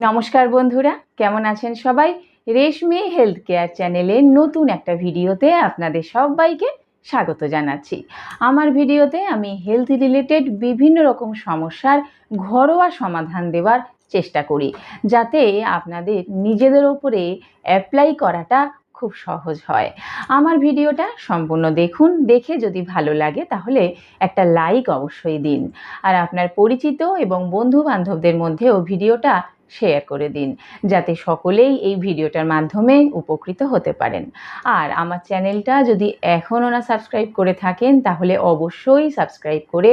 নমস্কার বন্ধুরা, কেমন আছেন সবাই? রেশমি হেলথ কেয়ার চ্যানেলে নতুন একটা ভিডিওতে আপনাদের সবাইকে স্বাগত জানাচ্ছি। আমার ভিডিওতে আমি হেলথ রিলেটেড বিভিন্ন রকম সমস্যার ঘরোয়া সমাধান দেওয়ার চেষ্টা করি, যাতে আপনাদের নিজেদের ওপরে অ্যাপ্লাই করাটা খুব সহজ হয়। আমার ভিডিওটা সম্পূর্ণ দেখুন, দেখে যদি ভালো লাগে তাহলে একটা লাইক অবশ্যই দিন। আর আপনার পরিচিত এবং বন্ধু বান্ধবদের মধ্যেও ভিডিওটা শেয়ার করে দিন, যাতে সকলেই এই ভিডিওটার মাধ্যমে উপকৃত হতে পারেন। আর আমার চ্যানেলটা যদি এখনও না সাবস্ক্রাইব করে থাকেন, তাহলে অবশ্যই সাবস্ক্রাইব করে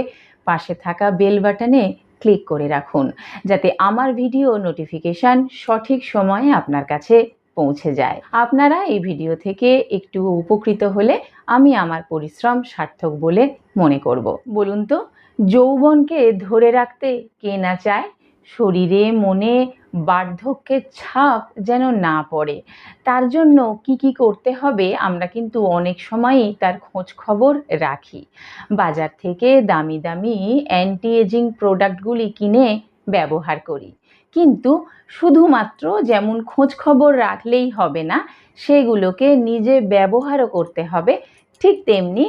পাশে থাকা বেল বাটনে ক্লিক করে রাখুন, যাতে আমার ভিডিও নোটিফিকেশান সঠিক সময়ে আপনার কাছে পৌঁছে যায়। আপনারা এই ভিডিও থেকে একটু উপকৃত হলে আমি আমার পরিশ্রম সার্থক বলে মনে করব। বলুন তো, যৌবনকে ধরে রাখতে কে না চায়? শরীরে, মনে বার্ধক্যের ছাপ যেন না পড়ে। তার জন্য কি কি করতে হবে আমরা কিন্তু অনেক সময়ই তার খোঁজ খবর রাখি। বাজার থেকে দামি দামি অ্যান্টি এজিং প্রোডাক্টগুলি কিনে ব্যবহার করি। কিন্তু শুধুমাত্র যেমন খোঁজ খবর রাখলেই হবে না, সেগুলোকে নিজে ব্যবহারও করতে হবে। ঠিক তেমনি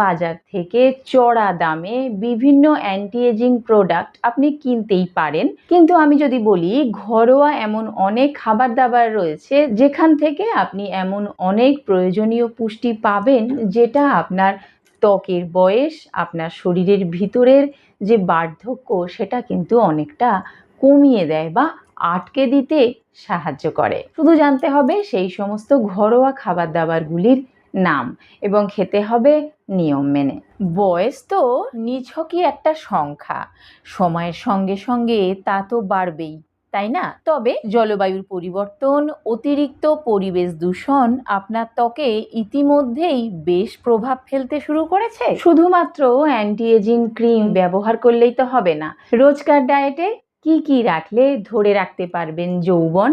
বাজার থেকে চড়া দামে বিভিন্ন অ্যান্টি এজিং প্রোডাক্ট আপনি কিনতেই পারেন। কিন্তু আমি যদি বলি, ঘরোয়া এমন অনেক খাবার দাবার রয়েছে, যেখান থেকে আপনি এমন অনেক প্রয়োজনীয় পুষ্টি পাবেন, যেটা আপনার ত্বকের বয়স, আপনার শরীরের ভিতরের যে বার্ধক্য, সেটা কিন্তু অনেকটা কমিয়ে দেয় বা আটকে দিতে সাহায্য করে। শুধু জানতে হবে সেই সমস্ত ঘরোয়া খাবার দাবারগুলির নাম এবং খেতে হবে নিয়ম মেনে। বয়স তো নিছকই একটা সংখ্যা। সময়ের সঙ্গে সঙ্গে তা তো বাড়বেই, তাই না? তবে জলবায়ুর পরিবর্তন, অতিরিক্ত পরিবেশ দূষণ আপনার ত্বকে ইতিমধ্যেই বেশ প্রভাব ফেলতে শুরু করেছে। শুধুমাত্র অ্যান্টি এজিং ক্রিম ব্যবহার করলেই তো হবে না। রোজকার ডায়েটে কি কি রাখলে ধরে রাখতে পারবেন যৌবন?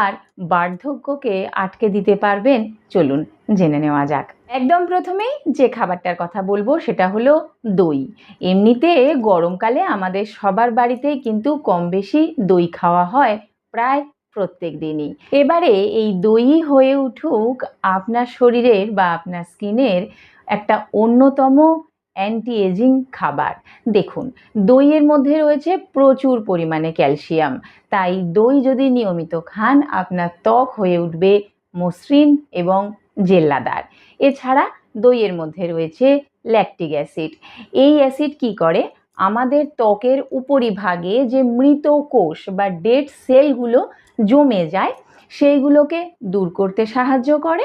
আর বার্ধক্যকে আটকে দিতে পারবেন? চলুন জেনে নেওয়া যাক। একদম প্রথমেই যে খাবারটার কথা বলব সেটা হলো দই। এমনিতে গরমকালে আমাদের সবার বাড়িতেই কিন্তু কম বেশি দই খাওয়া হয় প্রায় প্রত্যেক দিনই। এবারে এই দই হয়ে উঠুক আপনার শরীরের বা আপনার স্কিনের একটা অন্যতম অ্যান্টি এজিং খাবার। দেখুন, দইয়ের মধ্যে রয়েছে প্রচুর পরিমাণে ক্যালসিয়াম। তাই দই যদি নিয়মিত খান, আপনার ত্বক হয়ে উঠবে মসৃণ এবং জেল্লাদার। এছাড়া দইয়ের মধ্যে রয়েছে ল্যাকটিক অ্যাসিড এই অ্যাসিড কি করে? আমাদের ত্বকের উপরিভাগে যে মৃত কোষ বা ডেড সেলগুলো জমে যায় সেইগুলোকে দূর করতে সাহায্য করে।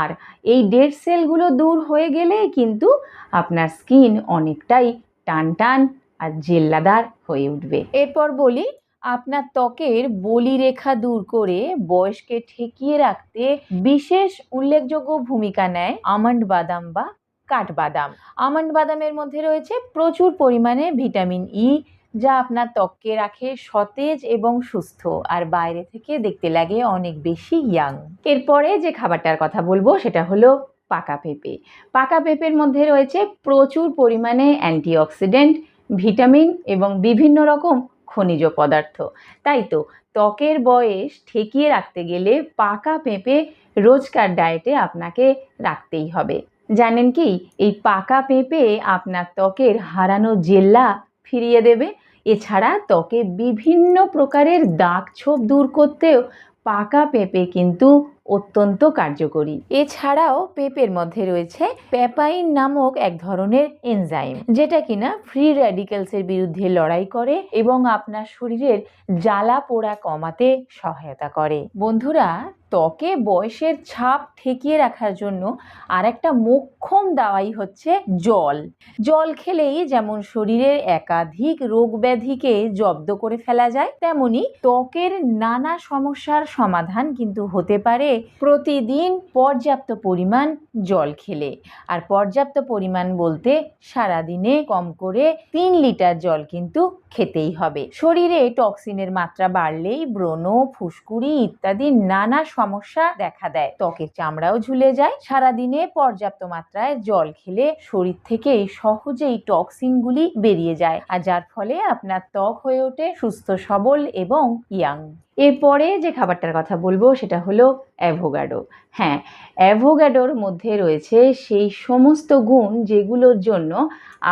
আর এই ডেড সেলগুলো দূর হয়ে গেলে কিন্তু আপনার স্কিন অনেকটাই টান টান আর জেল্লাদার হয়ে উঠবে। এরপর বলি, আপনার ত্বকের বলিরেখা দূর করে বয়সকে ঠেকিয়ে রাখতে বিশেষ উল্লেখযোগ্য ভূমিকা নেয় আমন্ড বাদাম বা কাঠবাদাম। আমন্ড বাদামের মধ্যে রয়েছে প্রচুর পরিমাণে ভিটামিন ই যা আপনার ত্বককে রাখে সতেজ এবং সুস্থ, আর বাইরে থেকে দেখতে লাগে অনেক বেশি ইয়াং এরপরে যে খাবারটার কথা বলব, সেটা হলো পাকা পেঁপে। পাকা পেঁপের মধ্যে রয়েছে প্রচুর পরিমাণে অ্যান্টিঅক্সিডেন্ট, ভিটামিন এবং বিভিন্ন রকম খনিজ পদার্থ। তাই তো, ত্বকের বয়স ঠেকিয়ে রাখতে গেলে পাকা পেঁপে রোজকার ডায়েটে আপনাকে রাখতেই হবে। জানেন কি, এই পাকা পেঁপে আপনার ত্বকের হারানো জেল্লা ফিরিয়ে দেবে এছাড়া ত্বকে বিভিন্ন প্রকারের দাগ ছোপ দূর করতেও পাকা পেঁপে কিন্তু অত্যন্ত কার্যকরী। এছাড়াও পেঁপের মধ্যে রয়েছে প্যাপাইন নামক এক ধরনের এনজাইম, যেটা কিনা ফ্রি র্যাডিক্যালসের বিরুদ্ধে লড়াই করে এবং আপনার শরীরের জ্বালা পোড়া কমাতে সহায়তা করে। বন্ধুরা ত্বকে বয়সের ছাপ ঠেকিয়ে রাখার জন্য আর একটা মোক্ষম দাওয়াই হচ্ছে জল। জল খেলেই যেমন শরীরের একাধিক রোগ ব্যাধিকে জব্দ করে ফেলা যায়, তেমনি ত্বকের নানা সমস্যার সমাধান কিন্তু হতে পারে। প্রতিদিন পর্যাপ্ত পরিমাণ জল খেলে। আর পর্যাপ্ত পরিমাণ বলতে সারাদিনে কম করে তিন লিটার জল কিন্তু খেতেই হবে। শরীরে টক্সিনের মাত্রা বাড়লেই ব্রণ, ফুসকুড়ি ইত্যাদি নানা সমস্যা দেখা দেয়। ত্বকের চামড়াও ঝুলে যায়। সারাদিনে পর্যাপ্ত মাত্রায় জল খেলে শরীর থেকে সহজেই টক্সিনগুলি বেরিয়ে যায় আর যার ফলে আপনার ত্বক হয়ে ওঠে সুস্থ, সবল এবং ইয়াং এরপরে যে খাবারটার কথা বলব সেটা হলো অ্যাভোগাডো হ্যাঁ অ্যাভোগাডোর মধ্যে রয়েছে সেই সমস্ত গুণ যেগুলোর জন্য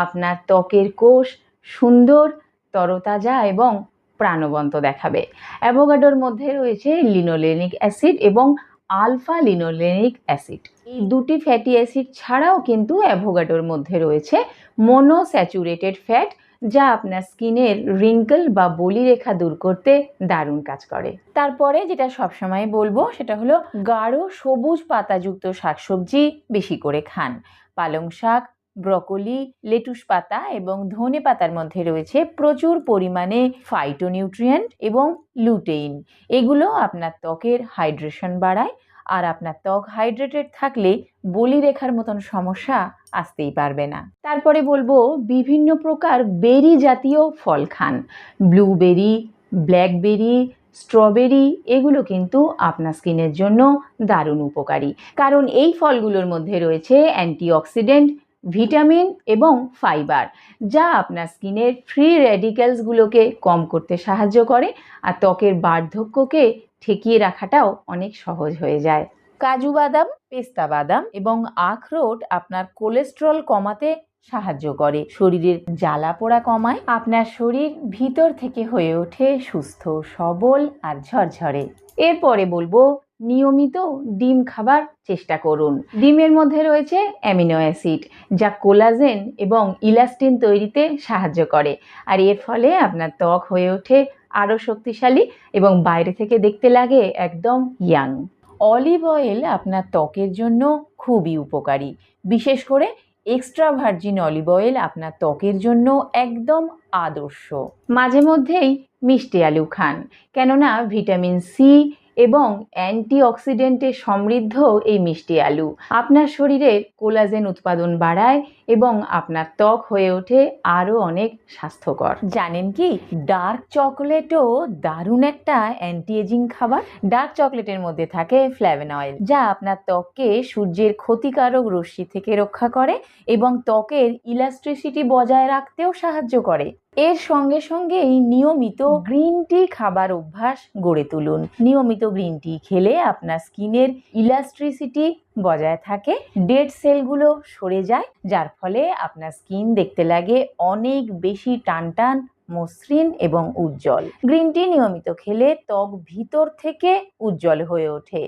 আপনার ত্বকের কোষ সুন্দর তরতাজা এবং প্রাণবন্ত দেখাবে। অ্যাভোগাডোর মধ্যে রয়েছে লিনোলেনিক অ্যাসিড এবং আলফা লিনোলেনিক অ্যাসিড। এই দুটি ফ্যাটি অ্যাসিড ছাড়াও কিন্তু অ্যাভোগাডোর মধ্যে রয়েছে মোনোস্যাচুরেটেড ফ্যাট, যা আপনার স্কিনের রিঙ্কল বা বলিরেখা দূর করতে দারুণ কাজ করে। তারপরে যেটা সবসময় বলব, সেটা হলো গাঢ় সবুজ পাতাযুক্ত শাকসবজি বেশি করে খান। পালং শাক ব্রকলি, লেটুস পাতা এবং ধনে পাতার মধ্যে রয়েছে প্রচুর পরিমাণে ফাইটোনিউট্রিয়েন্ট এবং লুটেইন এগুলো আপনার ত্বকের হাইড্রেশন বাড়ায় আর আপনার ত্বক হাইড্রেটেড থাকলে বলিরেখার মতন সমস্যা আসতেই পারবে না। তারপরে বলব বিভিন্ন প্রকার বেরি জাতীয় ফল খান। ব্লুবেরি ব্ল্যাকবেরি স্ট্রবেরি এগুলো কিন্তু আপনার স্কিনের জন্য দারুণ উপকারী। কারণ এই ফলগুলোর মধ্যে রয়েছে অ্যান্টিঅক্সিডেন্ট ভিটামিন এবং ফাইবার, যা আপনার স্কিনের ফ্রি রেডিক্যালসগুলোকে কম করতে সাহায্য করে আর ত্বকের বার্ধক্যকে ঠেকিয়ে রাখাটাও অনেক সহজ হয়ে যায়। কাজু বাদাম, পেস্তা বাদাম এবং আখরোট আপনার কোলেস্ট্রল কমাতে সাহায্য করে। শরীরের জ্বালা পোড়া কমায়। আপনার শরীর ভিতর থেকে হয়ে ওঠে সুস্থ, সবল আর ঝরঝরে। এরপরে বলব নিয়মিত ডিম খাবার চেষ্টা করুন। ডিমের মধ্যে রয়েছে অ্যামিনো অ্যাসিড, যা কোলাজেন এবং ইলাস্টিন তৈরিতে সাহায্য করে। আর এর ফলে আপনার ত্বক হয়ে ওঠে আরও শক্তিশালী এবং বাইরে থেকে দেখতে লাগে একদম ইয়াং। অলিভ অয়েল আপনার ত্বকের জন্য খুবই উপকারী। বিশেষ করে এক্সট্রা ভার্জিন অলিভ অয়েল আপনার ত্বকের জন্য একদম আদর্শ। মাঝে মধ্যেই মিষ্টি আলু খান, কেননা ভিটামিন সি এবং অ্যান্টিঅক্সিডেন্টে সমৃদ্ধ এই মিষ্টি আলু। আপনার শরীরের কোলাজেন উৎপাদন বাড়ায় এবং আপনার ত্বক হয়ে ওঠে আরও অনেক স্বাস্থ্যকর। জানেন কি? ডার্ক চকলেটও দারুণ একটা অ্যান্টি এজিং খাবার। ডার্ক চকলেটের মধ্যে থাকে ফ্ল্যাভেনয়েল যা আপনার ত্বককে সূর্যের ক্ষতিকারক রশ্মি থেকে রক্ষা করে এবং ত্বকের ইলাস্ট্রিসিটি বজায় রাখতেও সাহায্য করে। এর সঙ্গে সঙ্গেই নিয়মিত গ্রিন টি খাবার অভ্যাস গড়ে তুলুন। নিয়মিত গ্রিন টি খেলে আপনার স্কিনের ইলাস্ট্রিসিটি বজায় থাকে, ডেড সেলগুলো সরে যায়, যার ফলে আপনার স্কিন দেখতে লাগে অনেক বেশি টানটান মসৃণ এবং উজ্জ্বল। গ্রিন টি নিয়মিত খেলে ত্বক ভিতর থেকে উজ্জ্বল হয়ে ওঠে।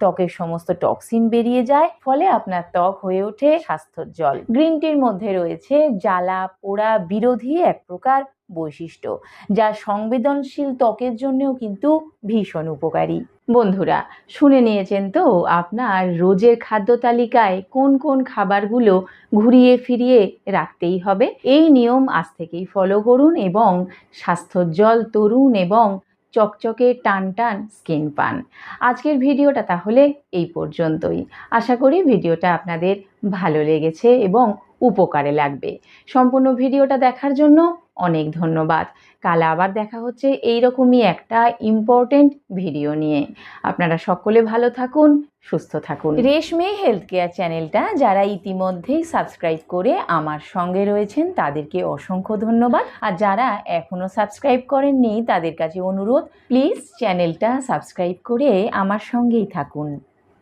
ত্বকের সমস্ত টক্সিন বেরিয়ে যায়, ফলে আপনার ত্বক হয়ে ওঠে স্বাস্থ্যোজ্জ্বল। গ্রিন টির মধ্যে রয়েছে জ্বালা, পোড়া, বিরোধী এক প্রকার বৈশিষ্ট্য, যা সংবেদনশীল ত্বকের জন্যও কিন্তু ভীষণ উপকারী। বন্ধুরা, শুনে নিয়েছেন তো আপনার রোজের খাদ্য তালিকায় কোন কোন খাবারগুলো ঘুরিয়ে ফিরিয়ে রাখতেই হবে? এই নিয়ম আজ থেকেই ফলো করুন এবং স্বাস্থ্যোজ্জ্বল তরুণ এবং চকচকে টান টান স্কিন পান। আজকের ভিডিওটা তাহলে এই পর্যন্তই। আশা করি ভিডিওটা আপনাদের ভালো লেগেছে এবং উপকারে লাগবে। সম্পূর্ণ ভিডিওটা দেখার জন্য অনেক ধন্যবাদ। কাল আবার দেখা হচ্ছে এইরকমই একটা ইম্পর্টেন্ট ভিডিও নিয়ে। আপনারা সকলে ভালো থাকুন, সুস্থ থাকুন। রেশমি হেলথ কেয়ার চ্যানেলটা যারা ইতিমধ্যেই সাবস্ক্রাইব করে আমার সঙ্গে রয়েছেন, তাদেরকে অসংখ্য ধন্যবাদ। আর যারা এখনও সাবস্ক্রাইব করেননি, তাদের কাছে অনুরোধ প্লিজ চ্যানেলটা সাবস্ক্রাইব করে আমার সঙ্গেই থাকুন।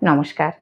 নমস্কার।